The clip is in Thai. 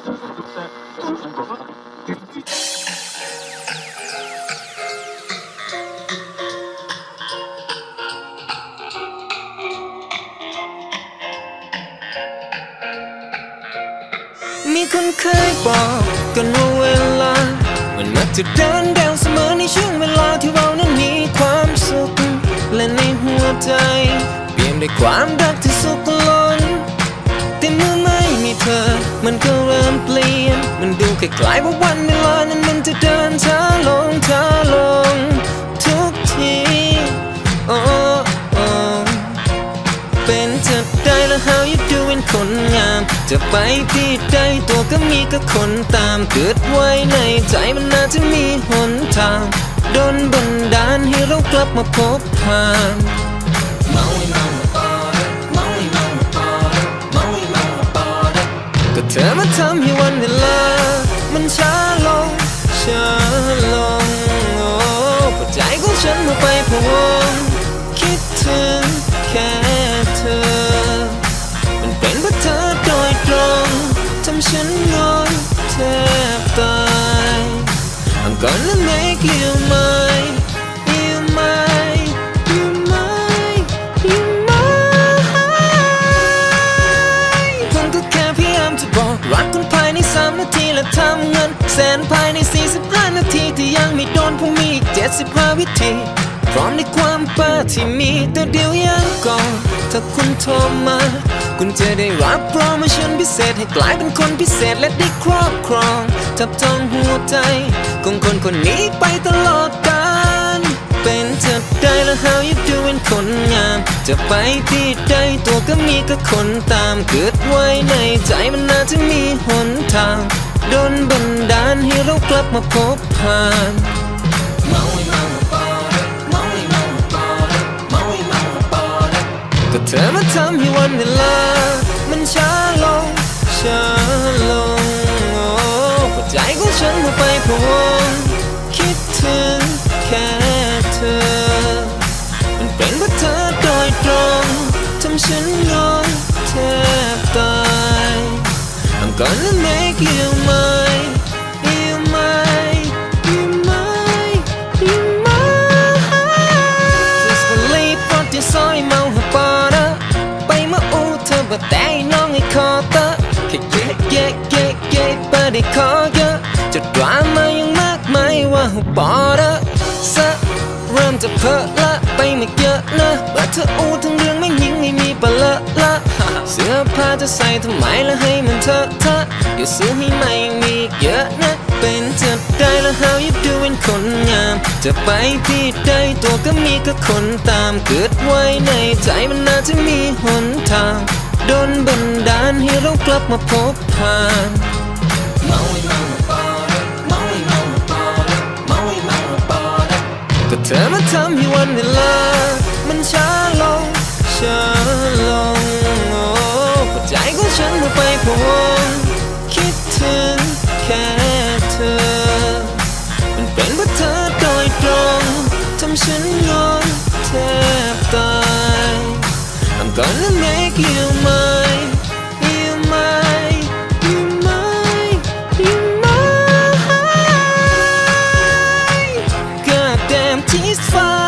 มีคนเคยบอกกันว่าเวลา มันมักจะเดินเร็วเสมอในช่วงเวลาที่เรานั้นมีความสุข และในหัวใจ เปลี่ยนด้วยความรักที่สุข ธอ มันก็เริ่มเปลี่ยน มันดูคล้ายๆว่าวันเวลานั้นมันจะเดินช้าลงช้าลง ทุกทีโอ้โอเป็นจะได้แล้ว how you doing คนงาม จะไปที่ใดตัวก็มีก็คนตามเกิดไว้ในใจมันน่าจะมีหนทางโดนบันดาลให้เรากลับมาพบผ่าน ฉันมาไปพะวงคิดถึงแค่เธอ มันเป็นเพราะเธอโดยตรงทำฉันงอนแทบตาย I'm gonna make you mine you mine you mine you mine ผมก็แค่พยายามจะบอกรักคุณภายใน3นาทีและทำเงินแสนภายใน 45 นาทีที่ยังไม่โดนผมมี 75 วิธี พร้อมในความเปิดที่มีแต่เดียวยังก่อน ถ้าคุณโทรมา คุณจะได้รับโปรโมชั่นพิเศษให้กลายเป็นคนพิเศษและได้ครอบครอง จับจองหัวใจของคนคนนี้ไปตลอดกาลเป็นจะได้แล้ว how you doing คนงาม จะไปที่ใดตัวก็มีก็คนตามเกิดไว้ในใจมันน่าจะมีหนทางโดนบันดาลให้เรากลับมาพบผ่าน เธอมาทำให้วันเวลา มันช้าลง ช้าลงโอ้หัวใจของฉันมาไปพวงคิดถึงแค่เธอ มันเป็นเพราะเธอโดยตรงทำฉันงอนแทบตาย I'm gonna make แต่น้องให้คอเตอะแค่เย่เย่เย่เย่ไปได้ขอเยอะจะดราม่ายังมากมายว่าหัวปอนะสะเริ่มจะเพอะละไปไม่เยอะนะว่าเธออูทั้งเรื่องไม่ยิงไม่มีปะละละเสื้อผ้าจะใส่ทำไมละให้มันเถอะเถอะเดี๋ยวซื้อให้ใหม่ยังมีเยอะนะเป็นจะได้แล้ว how you doing คนงาม จะไปที่ใดตัวก็มีก็คนตามเกิดไว้ในใจมันน่าจะมีหนทาง ดนบันดาลให้เรากลับมาพบผ่านเมาไม่เมามาปอดเมาไม่เมามาปอดเมาไม่เมามาปอดก็เธอมาทำให้วันเวลา มันช้าลง ช้าลงโอ้หัวใจของฉันมาไปพวงคิดถึงแค่เธอ มันเป็นเพราะเธอโดยตรงทำฉันงอนแทบตาย I'm gonna make you satisfied.